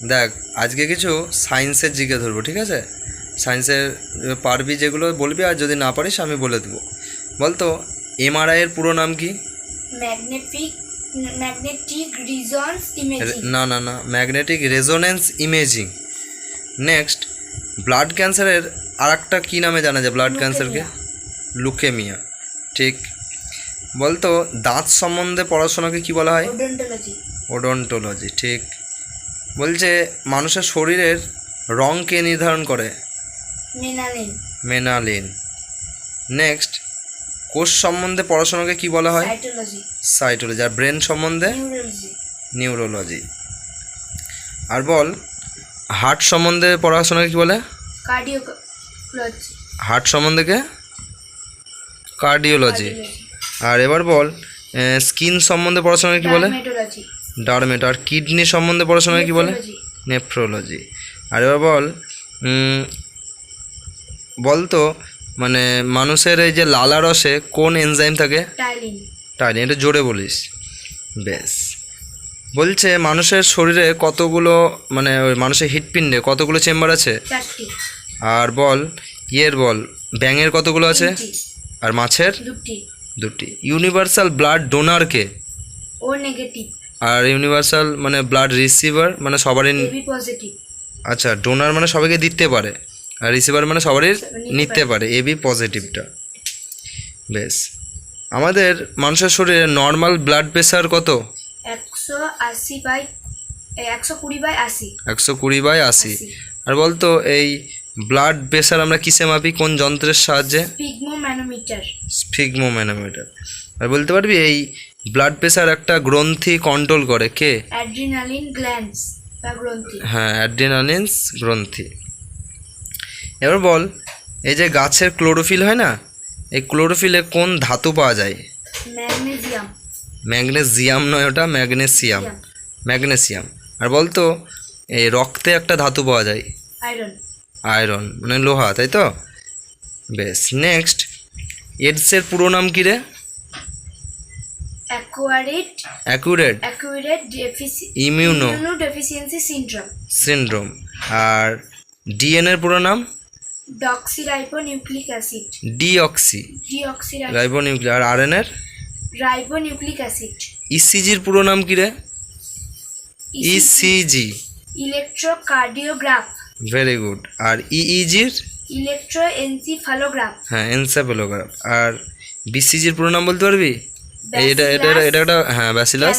দেখ আজকে কিছু সায়েন্সের জিকে ধরবো ঠিক আছে? সায়েন্সের পারবি যেগুলো বলবি আর যদি না পারিস আমি বলে দেবো। বলতো এমআরআই এর পুরো নাম কি? ম্যাগনেটিক ম্যাগনেটিক রিজনস ইমেজিং না না না magnetic resonance imaging next blood ক্যান্সারের আর একটা কী নামে জানা যায় ব্লাড ক্যান্সারকে লুকেমিয়া ঠিক। বলতো দাঁত সম্বন্ধে পড়াশোনাকে কি বলা হয়? ওডোন্টোলজি ওডন্টোলজি ঠিক। বলছে মানুষের শরীরের রং কে নির্ধারণ করে? মেনালিন মেনালিন নেক্সট কোষ সম্বন্ধে পড়াশোনাকে কি বলা হয়? সাইটোলজি। সাইটোলজি। আর ব্রেন সম্বন্ধে? নিউরোলজি। আর বল হার্ট সম্বন্ধে পড়াশোনাকে কি বলে? কার্ডিওলজি। হার্ট সম্বন্ধে কে? কার্ডিওলজি। আর এবার বল স্কিন সম্বন্ধে পড়াশোনাকে কি বলে? ডার্মেট আর কিডনি সম্বন্ধে পড়াশোনাকে কি বলে? নেফ্রোলজি। আর এবার বল বলতো মানে মানুষের এই যে লালা রসে কোন এনজাইম থাকে? টাইলিন। এটা জোরে বলিস। বেশ। বলছে মানুষের শরীরে কতগুলো মানে ওই মানুষের হৃৎপিণ্ডে কতগুলো চেম্বার আছে? আর বল ইয়ের বল ব্যাঙের কতগুলো আছে? আর মাছের? দুটি। দুটি। ইউনিভার্সাল ব্লাড ডোনারকে ও নেগেটিভ। আর ইউনিভার্সাল মানে ব্লাড রিসিভার মানে সবারই আচ্ছা ডোনার মানে সবাইকে দিতে পারে। আর রিসিভার মানে সবারই নিতে পারে। এবি পজিটিভটা বেশ। আমাদের মানুষের শরীরে নর্মাল ব্লাড প্রেশার কত? একশো আশি বাই একশো কুড়ি বাই আশি। একশো কুড়ি বাই আশি। আশি। আর বলতো এই ব্লাড প্রেশার আমরা কিসে মাপি? কোন যন্ত্রের সাহায্যে? আর বলতে পারবি এই ব্লাড প্রেশার একটা গ্রন্থি কন্ট্রোল করে কে? অ্যাড্রিনালিন গ্ল্যান্ডস বা গ্রন্থি। হ্যাঁ অ্যাড্রিনালিন্স গ্রন্থি। এবার বল এই যে গাছের ক্লোরোফিল হয় না এই ক্লোরোফিলে কোন ধাতু পাওয়া যায়? ম্যাগনেসিয়াম ম্যাগনেসিয়াম নয় ওটা ম্যাগনেসিয়াম। ম্যাগনেসিয়াম। আর বলতো এই রক্তে একটা ধাতু পাওয়া যায়। আয়রন আয়রন মানে লোহা তাই তো? বেশ নেক্সট এডসের পুরো নাম কী রে? Acquired accurate accurate ডেফিসি immunodeficiency syndrome. Syndrome. আর ডিএনএর পুরো নাম? Deoxyribonucleic acid. ডিঅক্সি। ডিঅক্সিরাই রাইবোনিউক্লিক আর আরএনএর রাইবোনিউক্লিক অ্যাসিড। ইসিজির পুরো নাম কি রে? ECG electrocardiograph. Very good. আর ইইজির ইলেকট্রোএনসিফালোগ্রাফ। হ্যাঁ এনসেফেলোগ্রাফ। আর বিসিজির পুরো নাম বলতে পারবি? এটা এটা এটা- এটা একটা হ্যাঁ ব্যাসিলাস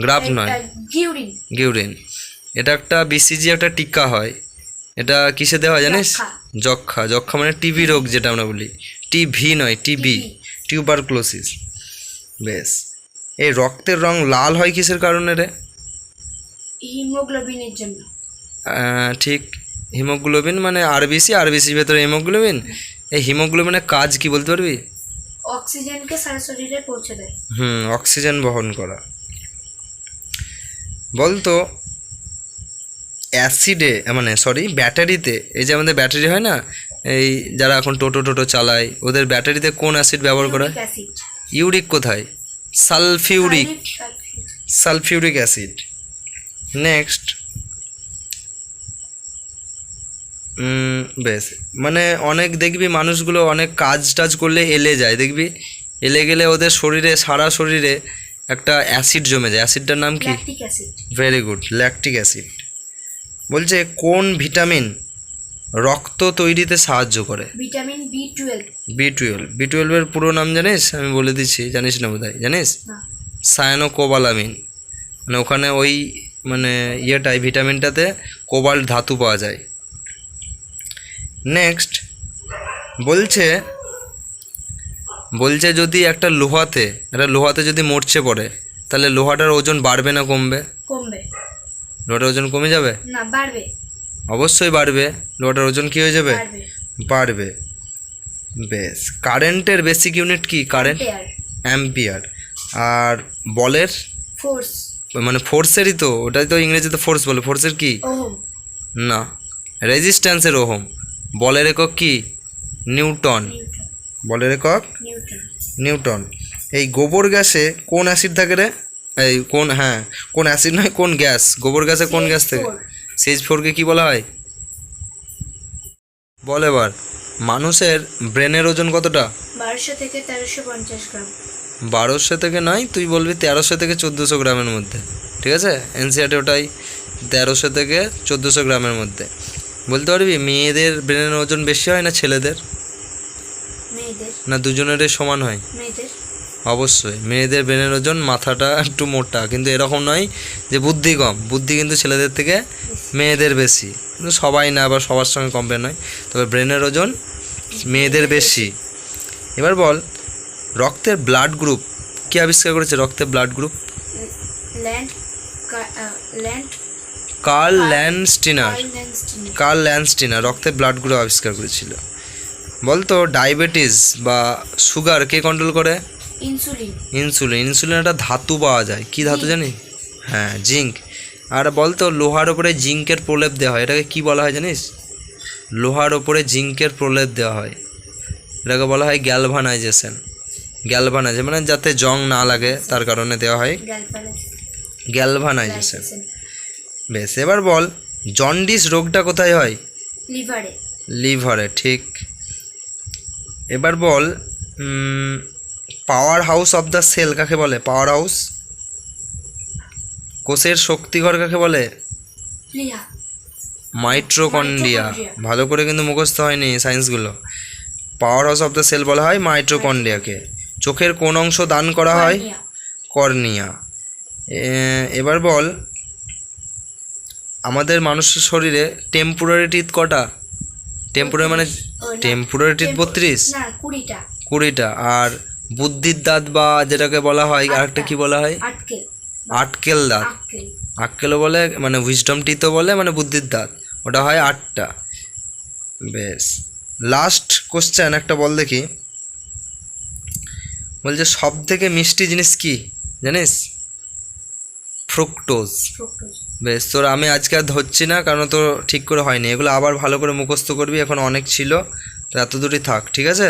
গ্রাফ নয়। গিউরিন গিউরিন এটা একটা বিসিজি একটা টিক্কা হয়। এটা কিসে দেওয়া হয় জানিস? যক্ষা। যক্ষা মানে টিবি রোগ যেটা আমরা বলি। টিভি নয় টিবি টিউবারক্লোসিস বেশ। এই রক্তের রং লাল হয় কিসের কারণে রে? হিমোগ্লোবিনের জন্য। ঠিক। হিমোগ্লোবিন মানে আরবিসি আরবিসির ভেতরে হিমোগ্লোবিন। এই হিমোগ্লোবিনের কাজ কি বলতে পারবি? অক্সিজেনকে সারা শরীরে পৌঁছে দেয়। হুম অক্সিজেন বহন করা। বলতো অ্যাসিডে মানে সরি ব্যাটারিতে এই যে আমাদের ব্যাটারি হয় না এই যারা এখন টোটো টোটো চালায় ওদের ব্যাটারিতে কোন অ্যাসিড ব্যবহার করা? ইউরিক কোথায়? সালফিউরিক সালফিউরিক অ্যাসিড নেক্সট বেশ। মানে অনেক দেখবি মানুষগুলো অনেক কাজ টাজ করলে এলে যায় দেখবি? এলে গেলে ওদের শরীরে সারা শরীরে একটা অ্যাসিড জমে যায়। অ্যাসিডটার নাম কি? ভেরি গুড ল্যাকটিক অ্যাসিড বলছে কোন ভিটামিন রক্ত তৈরিতে সাহায্য করে? Vitamin B twelve. B twelve. B টুয়েলভের পুরো নাম জানিস? আমি বলে দিচ্ছি জানিস না বোধহয়? জানিস? সায়ানোকোবালামিন। মানে ওখানে ওই মানে ইয়েটাই ভিটামিনটাতে কোবাল্ট ধাতু পাওয়া যায়। নেক্সট বলছে বলছে যদি একটা লোহাতে একটা লোহাতে যদি মরচে পড়ে তাহলে লোহাটার ওজন বাড়বে না কমবে? কমবে। লোহাটার ওজন কমে যাবে? না বাড়বে। অবশ্যই বাড়বে। লোহাটার ওজন কী হয়ে যাবে? বাড়বে। বেশ। কারেন্টের বেসিক ইউনিট কি? কারেন্ট? পেয়ার অ্যাম্পিয়ার। আর বলের? ফোর্স মানে ফোর্সেরই তো ওটাই তো ইংরেজিতে ফোর্স বলে। ফোর্সের কি? না। রেজিস্ট্যান্সের ওহম। বলের একক কি? নিউটন। বলের একক? নিউটন। এই গোবর গ্যাসে কোন অ্যাসিড থাকে রে? এই কোন হ্যাঁ কোন অ্যাসিড নয় কোন গ্যাস? গোবর গ্যাসে কোন গ্যাস থেকে? CH4 সিএইচ ফোরকে কী বলা হয়? বল এবার। মানুষের ব্রেনের ওজন কতটা? বারোশো থেকে তেরোশো পঞ্চাশ গ্রাম। বারোশো থেকে নয় তুই বলবি তেরোশো থেকে চোদ্দোশো গ্রামের মধ্যে। ঠিক আছে? এনসিআরটি ওটাই তেরোশো থেকে চোদ্দোশো গ্রামের মধ্যে। বলতে পারবি মেয়েদের ব্রেনের ওজন বেশি হয় না ছেলেদের? না দুজনেরই সমান হয়? অবশ্যই মেয়েদের ব্রেনের ওজন মাথাটা একটু মোটা কিন্তু এরকম নয় যে বুদ্ধি কম। বুদ্ধি কিন্তু ছেলেদের থেকে মেয়েদের বেশি। কিন্তু সবাই না আবার সবার সঙ্গে কম্পেয়ার নয়। তবে ব্রেনের ওজন মেয়েদের বেশি। এবার বল রক্তের ব্লাড গ্রুপ কি আবিষ্কার করেছে রক্তের blood group land land Karl Landsteiner Landsteiner Karl Landsteiner রক্তের ব্লাড গ্রুপ আবিষ্কার করেছিল। বলতো ডায়াবেটিস বা সুগার কে কন্ট্রোল করে? ইনসুলিন। ইনসুলিন। ইনসুলিন একটা ধাতু পাওয়া যায়। কি ধাতু. জানি হ্যাঁ জিঙ্ক। আর বলতো লোহার ওপরে জিঙ্কের প্রলেপ দেওয়া হয়। এটাকে কি বলা হয় জানিস? লোহার ওপরে জিঙ্কের প্রলেপ দেওয়া হয়। এটাকে বলা হয় গ্যালভানাইজেশন। গ্যালভানাইজেশন মানে যাতে জং না লাগে তার কারণে দেওয়া হয় গ্যালভানাইজেশন। বেশ এবার বল জন্ডিস রোগটা কোথায় হয়? লিভারে। লিভারে ঠিক। এবার বল power house of the cell কাকে বলে? পাওয়ার হাউস কোষের শক্তিঘর কাকে বলে? মাইট্রোকন্ডিয়া ভালো করে কিন্তু মুখস্থ হয়নি সায়েন্সগুলো power house of the cell বলা হয় মাইট্রোকন্ডিয়াকে চোখের কোন অংশ দান করা হয়। কর্নিয়া। এবার বল আমাদের মানুষের শরীরে টেম্পোরারি টিথ কটা? টেম্পোরারি মানে টেম্পোরারি টিথ বত্রিশ? কুড়িটা। আর বুদ্ধির দাঁত বা যেটাকে বলা হয় আরেকটা কি বলা হয়? আটকেল দাঁত। আটকে আটকেলও বলে মানে উইজডম টিথও বলে মানে বুদ্ধির দাঁত। ওটা হয় আটটা। বেশ। লাস্ট কোশ্চেন একটা বল দেখি। বলছে সব থেকে মিষ্টি জিনিস কি? জানিস? ফ্রুক্টোজ। ফ্রুক্টোজ। বেশ, তোর আমি আজকে আর ধরছি না, কারণ তোর ঠিক করে হয়নি। এগুলো আবার ভালো করে মুখস্থ করবি, এখন অনেক ছিল এত দূরই থাক, ঠিক আছে?